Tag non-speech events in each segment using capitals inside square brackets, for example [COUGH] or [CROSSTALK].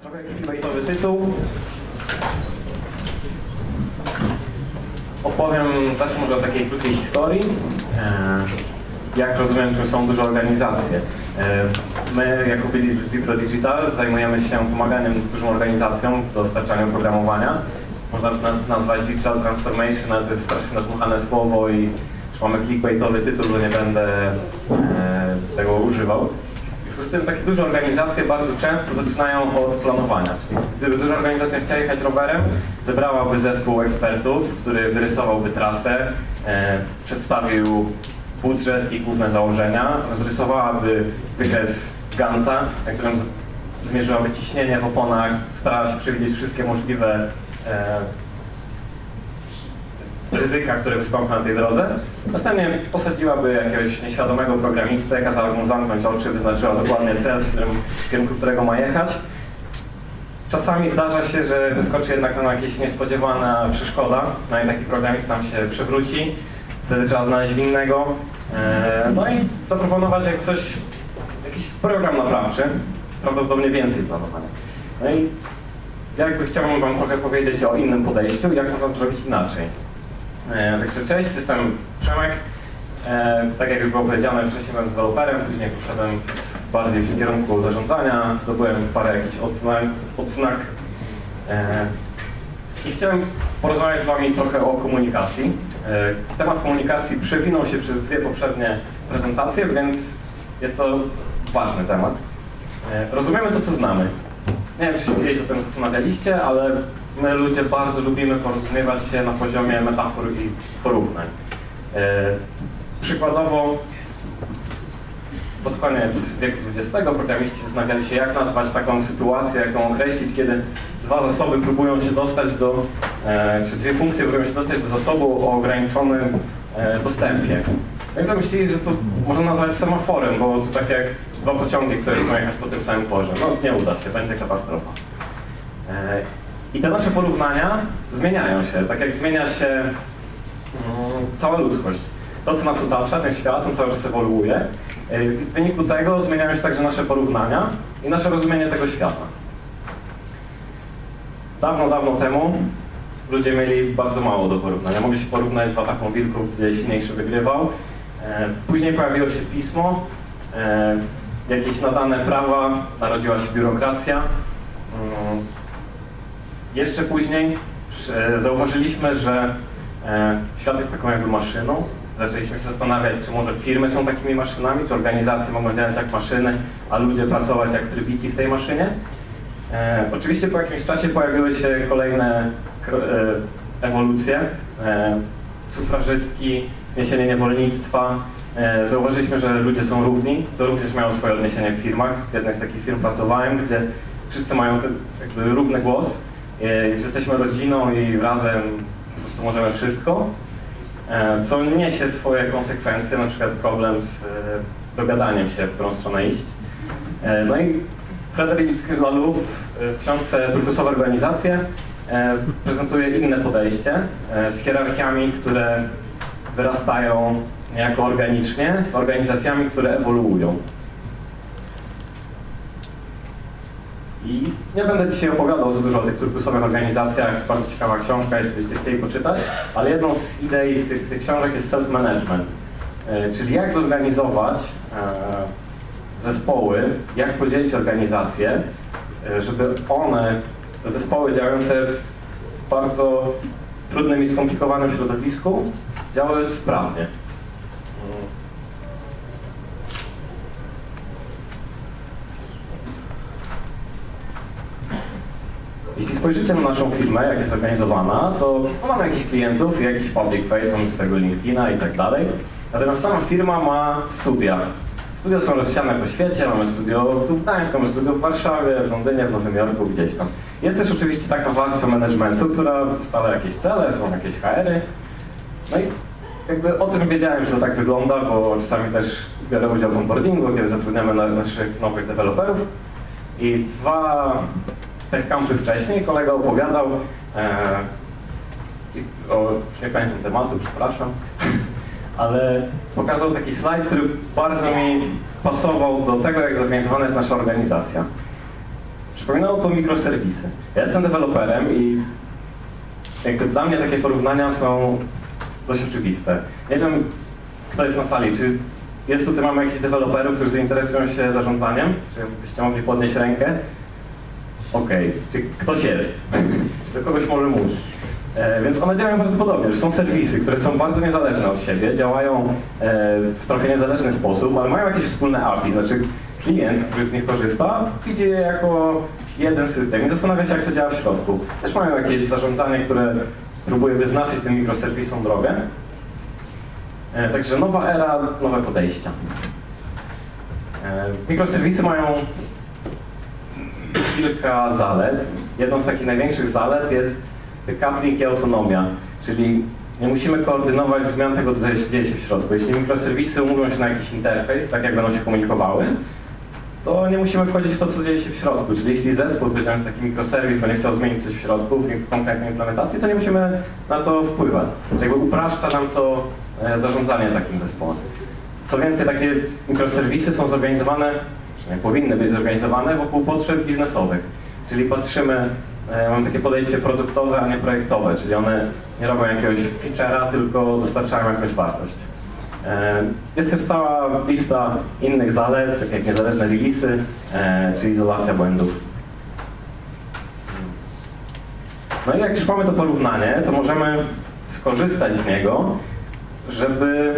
Trochę clickbaitowy tytuł. Opowiem, zacznę może od takiej krótkiej historii. E, Jak rozumiem, że są duże organizacje. E, My jako Vipro Digital zajmujemy się pomaganiem dużym organizacjom w dostarczaniu oprogramowania. Można nazwać Digital Transformation, ale to jest strasznie nadmuchane słowo i już mamy clickbaitowy tytuł, to nie będę e, tego używał. Związku z tym takie duże organizacje bardzo często zaczynają od planowania. Czyli gdyby duża organizacja chciała jechać rowerem, zebrałaby zespół ekspertów, który wyrysowałby trasę, e, przedstawił budżet i główne założenia, rozrysowałaby wykres Ganta, na którym zmierzyłaby ciśnienie w oponach, starała się przewidzieć wszystkie możliwe e, ryzyka, które wystąpią na tej drodze. Następnie posadziłaby jakiegoś nieświadomego programistę, kazała mu zamknąć oczy, wyznaczyła dokładnie cel, w, którym, w kierunku którego ma jechać. Czasami zdarza się, że wyskoczy jednak tam jakaś niespodziewana przeszkoda, no i taki programista tam się przewróci, wtedy trzeba znaleźć winnego, e, no i zaproponować jak coś, jakiś program naprawczy, prawdopodobnie więcej planowania. No i jakby chciałbym Wam trochę powiedzieć o innym podejściu, jak można zrobić inaczej. E, Także cześć, jestem Przemek. E, tak jak już było powiedziane, wcześniej byłem deweloperem, później poszedłem bardziej w kierunku zarządzania, zdobyłem parę jakichś odznak. odznak. E, I chciałem porozmawiać z Wami trochę o komunikacji. Temat komunikacji przewinął się przez dwie poprzednie prezentacje, więc jest to ważny temat. Rozumiemy to, co znamy. Nie wiem, czy się kiedyś o tym zastanawialiście, ale my ludzie bardzo lubimy porozumiewać się na poziomie metafor i porównań. E, przykładowo pod koniec wieku XX programiści zastanawiali się, jak nazwać taką sytuację, jak ją określić, kiedy dwa zasoby próbują się dostać do, e, czy dwie funkcje próbują się dostać do zasobu o ograniczonym e, dostępie. No i pomyśleli, że to można nazwać semaforem, bo to tak jak dwa pociągi, które chcą jechać po tym samym torze. No nie uda się, będzie katastrofa. E, I te nasze porównania zmieniają się, tak jak zmienia się mm, cała ludzkość. To, co nas otacza, ten świat, on cały czas ewoluuje. E, W wyniku tego zmieniają się także nasze porównania i nasze rozumienie tego świata. Dawno, dawno temu ludzie mieli bardzo mało do porównania. Mogli się porównać z ataką wilków, gdzie silniejszy wygrywał. E, Później pojawiło się pismo, e, jakieś nadane prawa, narodziła się biurokracja. Jeszcze później zauważyliśmy, że e, świat jest taką jakby maszyną. Zaczęliśmy się zastanawiać, czy może firmy są takimi maszynami, czy organizacje mogą działać jak maszyny, a ludzie pracować jak trybiki w tej maszynie. E, oczywiście po jakimś czasie pojawiły się kolejne e, ewolucje. Sufrażystki, zniesienie niewolnictwa. Zauważyliśmy, że ludzie są równi. To również miało swoje odniesienie w firmach. W jednej z takich firm pracowałem, gdzie wszyscy mają ten jakby równy głos. E, że jesteśmy rodziną i razem po prostu możemy wszystko. E, co niesie swoje konsekwencje, na przykład problem z e, dogadaniem się, w którą stronę iść. No i Frederick Laloux w książce Turkusowe organizacje prezentuje inne podejście z hierarchiami, które wyrastają niejako organicznie, z organizacjami, które ewoluują. I nie będę dzisiaj opowiadał za dużo o tych turkusowych organizacjach, bardzo ciekawa książka, jeśli byście chcieli poczytać, ale jedną z idei z tych, tych książek jest self-management, e, czyli jak zorganizować e, zespoły, jak podzielić organizacje, e, żeby one, zespoły działające w bardzo trudnym i skomplikowanym środowisku, działały sprawnie. Jeśli spojrzycie na naszą firmę, jak jest zorganizowana, to mamy jakichś klientów, jakiś public face, mamy swojego LinkedIna i tak dalej. Natomiast sama firma ma studia. Studia są rozsiane po świecie, mamy studio tu w Gdańsku, mamy studio w Warszawie, w Londynie, w Nowym Jorku, gdzieś tam. Jest też oczywiście taka warstwa managementu, która ustala jakieś cele, są jakieś HR-y. No i jakby o tym wiedziałem, że to tak wygląda, bo czasami też biorę udział w onboardingu, kiedy zatrudniamy na- naszych nowych deweloperów. I dwa tech campy wcześniej kolega opowiadał e, o, już nie pamiętam tematu, przepraszam, [LAUGHS] ale pokazał taki slajd, który bardzo mi pasował do tego, jak zorganizowana jest nasza organizacja. Przypominało to mikroserwisy. Ja jestem deweloperem i jakby dla mnie takie porównania są dość oczywiste. Nie wiem, kto jest na sali, czy jest tutaj, mamy jakichś deweloperów, którzy zainteresują się zarządzaniem? Czy byście mogli podnieść rękę? Okej, czy ktoś jest? czy do kogoś może mówić? E, więc one działają bardzo podobnie, że są serwisy, które są bardzo niezależne od siebie, działają e, w trochę niezależny sposób, ale mają jakieś wspólne API, znaczy klient, który z nich korzysta, widzi je jako jeden system i zastanawia się, jak to działa w środku. Też mają jakieś zarządzanie, które próbuje wyznaczyć tym mikroserwisom drogę. E, także nowa era, nowe podejścia. E, mikroserwisy mają kilka zalet. Jedną z takich największych zalet jest decoupling i autonomia, czyli nie musimy koordynować zmian tego, co dzieje się w środku. Jeśli mikroserwisy umówią się na jakiś interfejs, tak jak będą się komunikowały, to nie musimy wchodzić w to, co dzieje się w środku. Czyli jeśli zespół, odpowiedzialny za taki mikroserwis, będzie chciał zmienić coś w środku, w konkretnej implementacji, to nie musimy na to wpływać. Jakby upraszcza nam to e, zarządzanie takim zespołem. Co więcej, takie mikroserwisy są zorganizowane, powinny być zorganizowane wokół potrzeb biznesowych. Czyli patrzymy, e, mamy takie podejście produktowe, a nie projektowe, czyli one nie robią jakiegoś feature'a, tylko dostarczają jakąś wartość. E, Jest też cała lista innych zalet, tak jak niezależne releasy, e, czy izolacja błędów. No i jak już mamy to porównanie, to możemy skorzystać z niego, żeby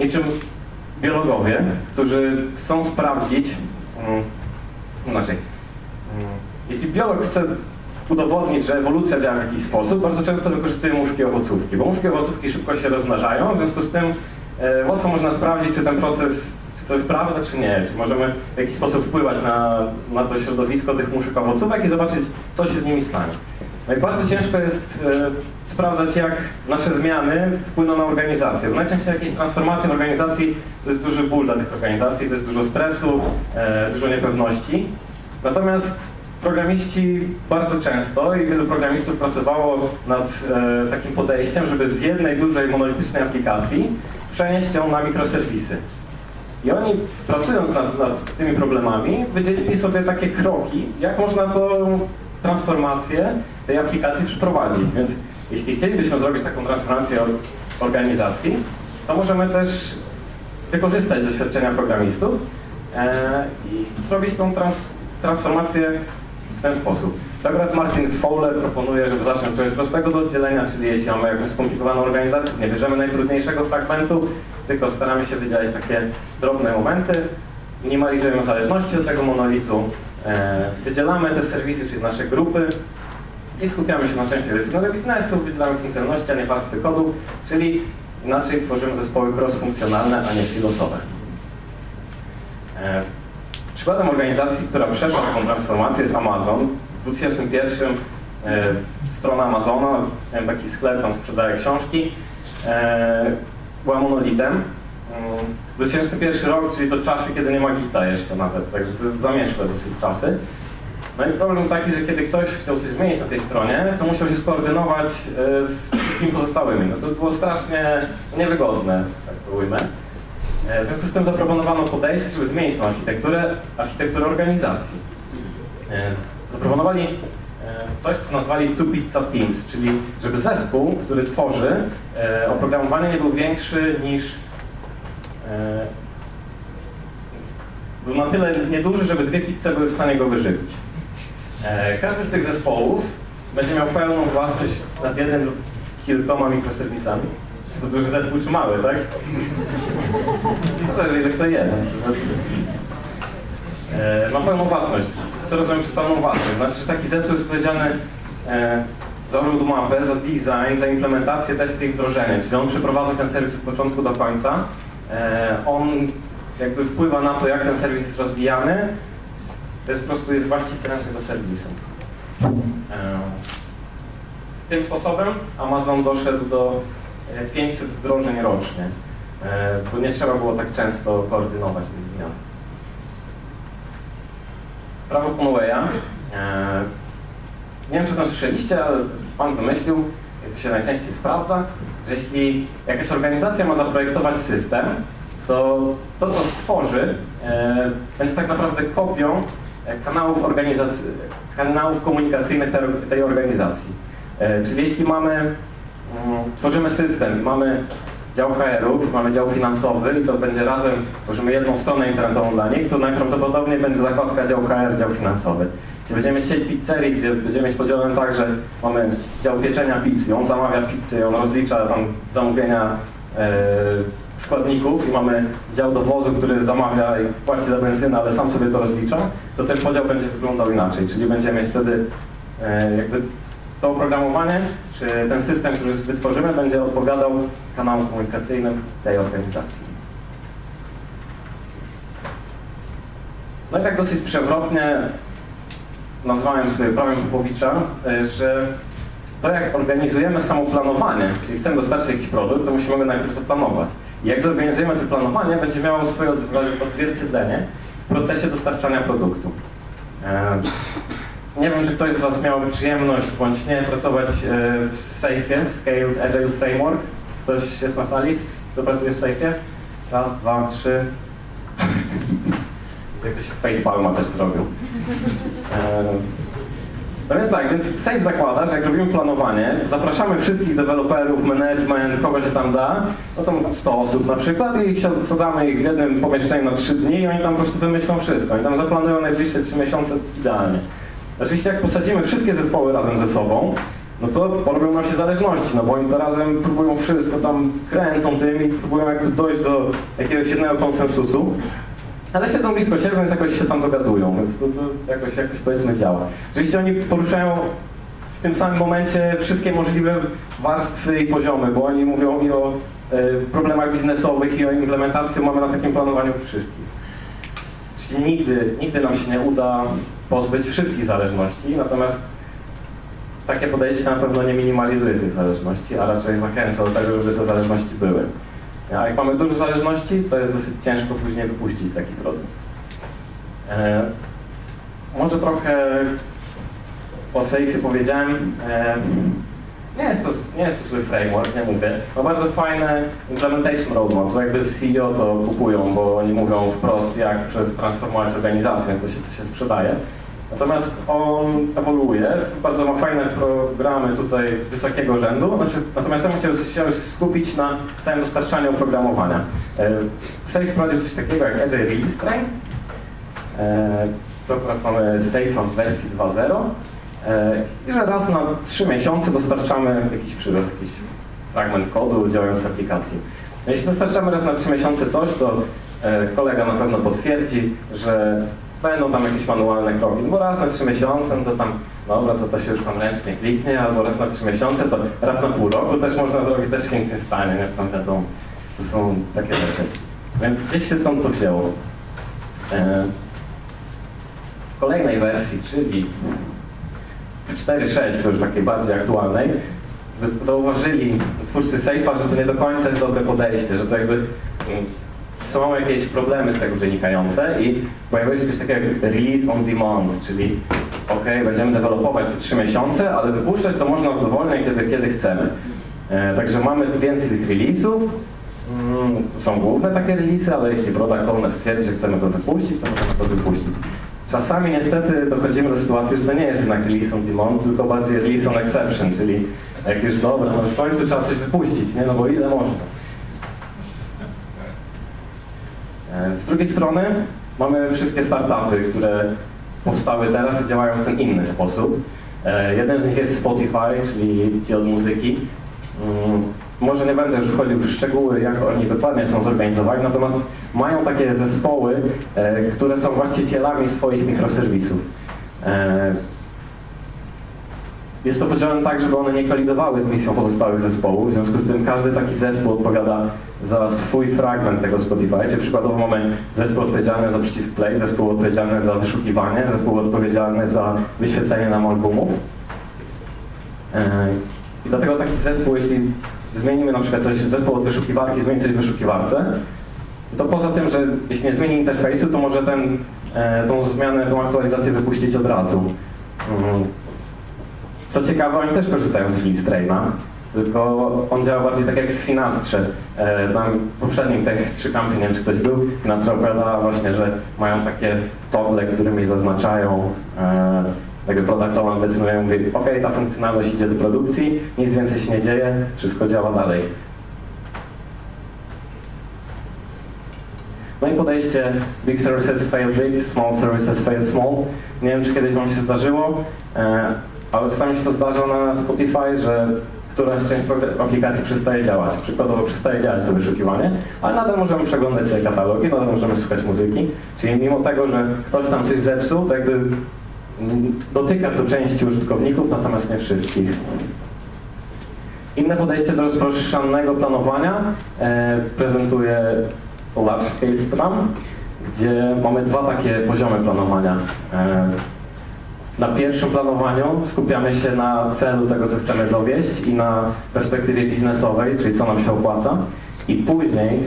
niczym biologowie, którzy chcą sprawdzić, mm, inaczej, mm, jeśli biolog chce udowodnić, że ewolucja działa w jakiś sposób, bardzo często wykorzystuje muszki owocówki, bo muszki owocówki szybko się rozmnażają, w związku z tym e, łatwo można sprawdzić, czy ten proces, czy to jest prawda, czy nie, czy możemy w jakiś sposób wpływać na, na to środowisko tych muszek owocówek i zobaczyć, co się z nimi stanie. Bardzo ciężko jest e, sprawdzać, jak nasze zmiany wpłyną na organizację. Bo najczęściej jakieś transformacje w organizacji to jest duży ból dla tych organizacji, to jest dużo stresu, e, dużo niepewności. Natomiast programiści bardzo często i wielu programistów pracowało nad e, takim podejściem, żeby z jednej dużej monolitycznej aplikacji przenieść ją na mikroserwisy. I oni pracując nad, nad tymi problemami wydzielili sobie takie kroki, jak można tą transformację tej aplikacji przeprowadzić. Więc jeśli chcielibyśmy zrobić taką transformację or- organizacji, to możemy też wykorzystać doświadczenia programistów e, i zrobić tą trans, transformację w ten sposób. To Martin Fowler proponuje, żeby zacząć czegoś prostego do oddzielenia, czyli jeśli mamy jakąś skomplikowaną organizację, nie bierzemy najtrudniejszego fragmentu, tylko staramy się wydzielać takie drobne momenty, minimalizujemy zależności od tego monolitu, wydzielamy te serwisy, czyli nasze grupy i skupiamy się na części rysunku biznesu, wydzielamy funkcjonalności, a nie warstwy kodu, czyli inaczej tworzymy zespoły cross-funkcjonalne, a nie silosowe. E, Przykładem organizacji, która przeszła taką transformację jest Amazon. W 2001 e, strona Amazona, miałem taki sklep, tam sprzedaje książki, e, była monolitem. Mm, 2001 rok, czyli to czasy, kiedy nie ma Gita jeszcze nawet, także to jest zamieszłe dosyć czasy. No i problem taki, że kiedy ktoś chciał coś zmienić na tej stronie, to musiał się skoordynować e, z wszystkimi pozostałymi. No to było strasznie niewygodne, tak to ujmę. E, W związku z tym zaproponowano podejście, żeby zmienić tą architekturę, architekturę organizacji. E, Zaproponowali coś, co nazwali Two Pizza Teams, czyli żeby zespół, który tworzy oprogramowanie nie był większy niż był na tyle nieduży, żeby dwie pizze były w stanie go wyżywić. E, Każdy z tych zespołów będzie miał pełną własność nad jednym lub kilkoma mikroserwisami. Czy to duży zespół, czy mały, tak? No zależy ile kto je. E, ma pełną własność. Co rozumiem przez pełną własność? Znaczy, że taki zespół jest odpowiedzialny e, za roadmapę, za design, za implementację, testy i wdrożenie. Czyli on przeprowadza ten serwis od początku do końca. E, on jakby wpływa na to, jak ten serwis jest rozwijany. To jest po prostu jest właścicielem tego serwisu. E, tym sposobem Amazon doszedł do e, 500 wdrożeń rocznie, e, bo nie trzeba było tak często koordynować tych zmian. Prawo Conwaya. e, Nie wiem, czy o tym słyszeliście, ale Pan wymyślił, to się najczęściej sprawdza, że jeśli jakaś organizacja ma zaprojektować system, to to, co stworzy, e, będzie tak naprawdę kopią e, kanałów, kanałów komunikacyjnych tej, tej organizacji. E, Czyli jeśli mamy, mm, tworzymy system, i mamy dział HR-ów, mamy dział finansowy i to będzie razem, tworzymy jedną stronę internetową dla nich, to najprawdopodobniej będzie zakładka dział HR, dział finansowy. Gdzie będziemy mieć sieć pizzerii, gdzie będziemy mieć podzielone tak, że mamy dział pieczenia pizzy, on zamawia pizzę, on rozlicza tam zamówienia e, składników i mamy dział dowozu, który zamawia i płaci za benzynę, ale sam sobie to rozlicza, to ten podział będzie wyglądał inaczej, czyli będziemy mieć wtedy e, jakby to oprogramowanie, czy ten system, który wytworzymy, będzie odpowiadał kanałom komunikacyjnym tej organizacji. No i tak dosyć przewrotnie nazwałem sobie prawem Popowicza, y, że to jak organizujemy samo planowanie, czyli chcemy dostarczyć jakiś produkt, to musimy go najpierw zaplanować. I jak zorganizujemy to planowanie, będzie miało swoje odzw- odzwierciedlenie w procesie dostarczania produktu. E, Nie wiem, czy ktoś z Was miał przyjemność bądź nie pracować e, w Safe'ie, Scaled Agile Framework. Ktoś jest na sali, kto pracuje w Safe'ie? Raz, dwa, trzy. Jak ktoś facepalma też zrobił. No więc tak, więc Safe zakłada, że jak robimy planowanie, zapraszamy wszystkich deweloperów, management, kogo się tam da, no to tam 100 osób na przykład i zadamy ich w jednym pomieszczeniu na 3 dni i oni tam po prostu wymyślą wszystko. Oni tam zaplanują najbliższe 3 miesiące idealnie. Oczywiście jak posadzimy wszystkie zespoły razem ze sobą, no to porobią nam się zależności, no bo oni to razem próbują wszystko tam, kręcą tym i próbują jakby dojść do jakiegoś jednego konsensusu. Ale siedzą blisko siebie, więc jakoś się tam dogadują, więc to, to jakoś, jakoś powiedzmy działa. Oczywiście oni poruszają w tym samym momencie wszystkie możliwe warstwy i poziomy, bo oni mówią i o e, problemach biznesowych, i o implementacji, mamy na takim planowaniu wszystkich. Oczywiście nigdy, nigdy nam się nie uda pozbyć wszystkich zależności, natomiast takie podejście na pewno nie minimalizuje tych zależności, a raczej zachęca do tego, żeby te zależności były. A jak mamy dużo zależności, to jest dosyć ciężko później wypuścić taki produkt. E, może trochę o Safe'ie powiedziałem. E, nie jest, to, nie jest to zły framework, nie mówię. Ma bardzo fajne implementation roadmap. To jakby CEO to kupują, bo oni mówią wprost, jak przez transformować organizację, więc to się, to się sprzedaje. Natomiast on ewoluuje, bardzo ma fajne programy tutaj wysokiego rzędu, znaczy, natomiast ja bym chciał się skupić na samym dostarczaniu oprogramowania. Safe prowadził coś takiego jak Agile Release Train. E, To akurat mamy Safe'a w wersji 2.0 e, i że raz na 3 miesiące dostarczamy jakiś przyrost, jakiś fragment kodu działającej aplikacji. Jeśli dostarczamy raz na 3 miesiące coś, to e, kolega na pewno potwierdzi, że będą tam jakieś manualne kroki, bo raz na 3 miesiące, no to tam, dobra, to to się już pan ręcznie kliknie, albo raz na 3 miesiące, to raz na pół roku też można zrobić, też się nic nie stanie, więc tam wiadomo, to są takie rzeczy. Więc gdzieś się stąd to wzięło. E, W kolejnej wersji, czyli w 4.6, to już takiej bardziej aktualnej, zauważyli twórcy Safe'a, że to nie do końca jest dobre podejście, że to jakby mm, są jakieś problemy z tego wynikające i pojawiło się coś takiego jak release on demand, czyli ok, będziemy dewelopować co 3 miesiące, ale wypuszczać to można dowolnie, kiedy, kiedy chcemy. E, także mamy więcej tych release'ów, mm, są główne takie release'y, ale jeśli product owner stwierdzi, że chcemy to wypuścić, to możemy to wypuścić. Czasami niestety dochodzimy do sytuacji, że to nie jest jednak release on demand, tylko bardziej release on exception, czyli jak już dobra, no w końcu trzeba coś wypuścić, nie? No bo ile można. E, Z drugiej strony mamy wszystkie startupy, które powstały teraz i działają w ten inny sposób. E, Jeden z nich jest Spotify, czyli ci od muzyki. Mm, Może nie będę już wchodził w szczegóły, jak oni dokładnie są zorganizowani, natomiast mają takie zespoły, e, które są właścicielami swoich mikroserwisów. E, jest to podzielone tak, żeby one nie kolidowały z misją pozostałych zespołów, w związku z tym każdy taki zespół odpowiada za swój fragment tego Spotify, czyli przykładowo mamy zespół odpowiedzialny za przycisk play, zespół odpowiedzialny za wyszukiwanie, zespół odpowiedzialny za wyświetlenie nam albumów. Yy, I dlatego taki zespół, jeśli zmienimy na przykład coś, zespół od wyszukiwarki zmieni coś w wyszukiwarce, to poza tym, że jeśli nie zmieni interfejsu, to może ten, e, tą zmianę, tą aktualizację wypuścić od razu. Mm. Co ciekawe, oni też korzystają z release traina. Tylko on działa bardziej tak jak w Finastrze. E, w poprzednim tych trzy kampie, nie wiem czy ktoś był, Finastra opowiadała właśnie, że mają takie togle, którymi zaznaczają e, jakby product owner decyduje, mówi, ok, ta funkcjonalność idzie do produkcji, nic więcej się nie dzieje, wszystko działa dalej. No i podejście big services fail big, small services fail small. Nie wiem, czy kiedyś Wam się zdarzyło, e, ale czasami się to zdarza na Spotify, że któraś część aplikacji przestaje działać. Przykładowo przestaje działać to wyszukiwanie, ale nadal możemy przeglądać sobie katalogi, nadal możemy słuchać muzyki. Czyli mimo tego, że ktoś tam coś zepsuł, to jakby dotyka to części użytkowników, natomiast nie wszystkich. Inne podejście do rozproszonego planowania e, prezentuje Large Scale Scrum, gdzie mamy dwa takie poziomy planowania. E, na pierwszym planowaniu skupiamy się na celu tego, co chcemy dowieść i na perspektywie biznesowej, czyli co nam się opłaca. I później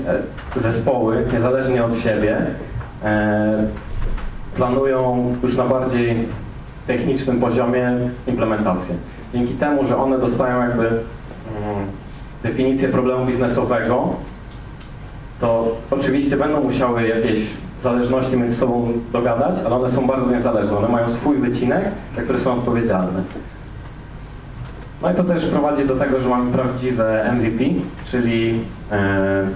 e, zespoły, niezależnie od siebie, e, planują już na bardziej technicznym poziomie implementację. Dzięki temu, że one dostają jakby mm, definicję problemu biznesowego, to oczywiście będą musiały jakieś zależności między sobą dogadać, ale one są bardzo niezależne. One mają swój wycinek, za który są odpowiedzialne. No i to też prowadzi do tego, że mamy prawdziwe MVP, czyli e,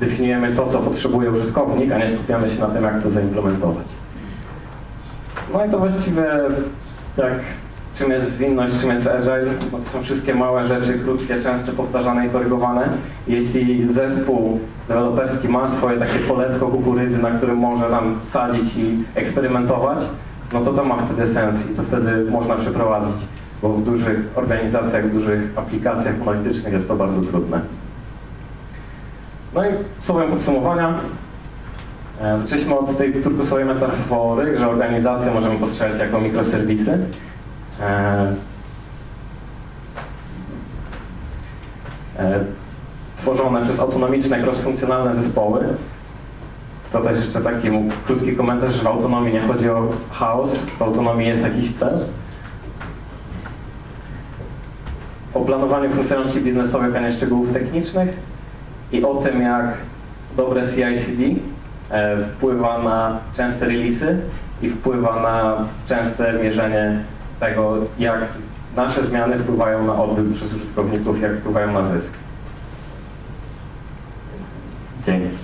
definiujemy to, co potrzebuje użytkownik, a nie skupiamy się na tym, jak to zaimplementować. No i to właściwie jak czym jest zwinność, czym jest agile, no to są wszystkie małe rzeczy, krótkie, często powtarzane i korygowane. Jeśli zespół deweloperski ma swoje takie poletko kukurydzy, na którym może tam sadzić i eksperymentować, no to to ma wtedy sens i to wtedy można przeprowadzić, bo w dużych organizacjach, w dużych aplikacjach monolitycznych jest to bardzo trudne. No i słowem podsumowania, E, Zaczęliśmy od tej turkusowej metafory, że organizację możemy postrzegać jako mikroserwisy. E, e, Tworzone przez autonomiczne, cross-funkcjonalne zespoły. To też jeszcze taki krótki komentarz, że w autonomii nie chodzi o chaos, w autonomii jest jakiś cel. O planowaniu funkcjonalności biznesowych, a nie szczegółów technicznych i o tym, jak dobre CI/CD e, wpływa na częste releasy i wpływa na częste mierzenie tego, jak nasze zmiany wpływają na odbyt przez użytkowników, jak wpływają na zysk. Dzięki.